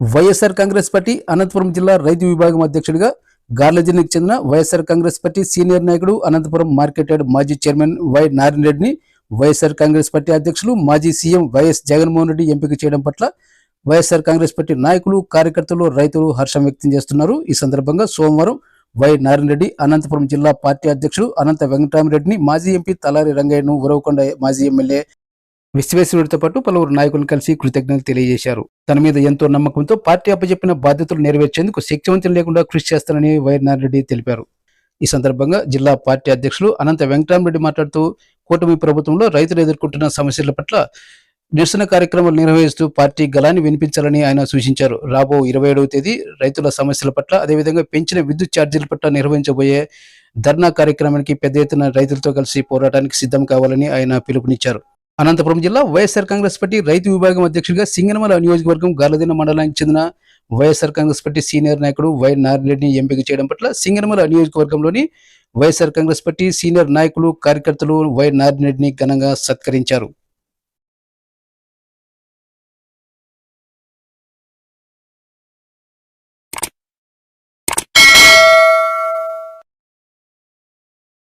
YSR Congress party Anantapuram జిల్లా రైతు విభాగం అధ్యక్షుడిగా గార్లజిల్లాకు చెందిన వైఎస్ఆర్ కాంగ్రెస్ పార్టీ సీనియర్ నాయకుడు అనంతపురం మార్కెట్ యార్డ్ మాజీ చైర్మన్ వై నారాయణ రెడ్డిని వైఎస్ఆర్ కాంగ్రెస్ పార్టీ అధ్యక్షులు మాజీ సీఎం వైఎస్ జగన్మోహన్ రెడ్డి ఎంపిక చేయడం పట్ల వైఎస్ఆర్ కాంగ్రెస్ పార్టీ నాయకులు కార్యకర్తలు రైతులు హర్షం వ్యక్తం చేస్తున్నారు. ఈ సందర్భంగా సోమవారం వై నారాయణ రెడ్డి అనంతపురం జిల్లా పార్టీ అధ్యక్షుడు అనంత వెంకటరామరెడ్డిని మాజీ ఎంపీ తలారి రంగయ్యను ఉరవకొండ మాజీ ఎమ్మెల్యే విశ్వేశ్వరుడితో పాటు పలువురు నాయకులను కలిసి కృతజ్ఞతలు తెలియజేశారు. తన మీద ఎంతో నమ్మకంతో పార్టీ అప్పచెప్పిన బాధ్యతలు నెరవేర్చేందుకు శక్తివంతం లేకుండా కృషి చేస్తానని వై తెలిపారు. ఈ సందర్భంగా జిల్లా పార్టీ అధ్యక్షులు అనంత వెంకటరామరెడ్డి మాట్లాడుతూ కూటమి ప్రభుత్వంలో రైతులు ఎదుర్కొంటున్న సమస్యల పట్ల నిరసన కార్యక్రమాలు నిర్వహిస్తూ పార్టీ గలాన్ని వినిపించాలని ఆయన సూచించారు. రాబో ఇరవై ఏడవ తేదీ రైతుల సమస్యల పట్ల అదేవిధంగా పెంచిన విద్యుత్ ఛార్జీల పట్ల నిర్వహించబోయే ధర్నా కార్యక్రమానికి పెద్ద ఎత్తున రైతులతో కలిసి పోరాటానికి సిద్ధం కావాలని ఆయన పిలుపునిచ్చారు. అనంతపురం జిల్లా వైఎస్ఆర్ కాంగ్రెస్ పార్టీ రైతు విభాగం అధ్యక్షుడిగా సింగనమల నియోజకవర్గం గాలదిన మండలానికి చెందిన Y S R Congress party senior నాయకుడు వై నారాయణరెడ్డిని ఎంపిక చేయడం పట్ల సింగనమల నియోజకవర్గంలోని వైఎస్ఆర్ కాంగ్రెస్ పార్టీ సీనియర్ నాయకులు కార్యకర్తలు వై నారాయణరెడ్డిని ఘనంగా సత్కరించారు.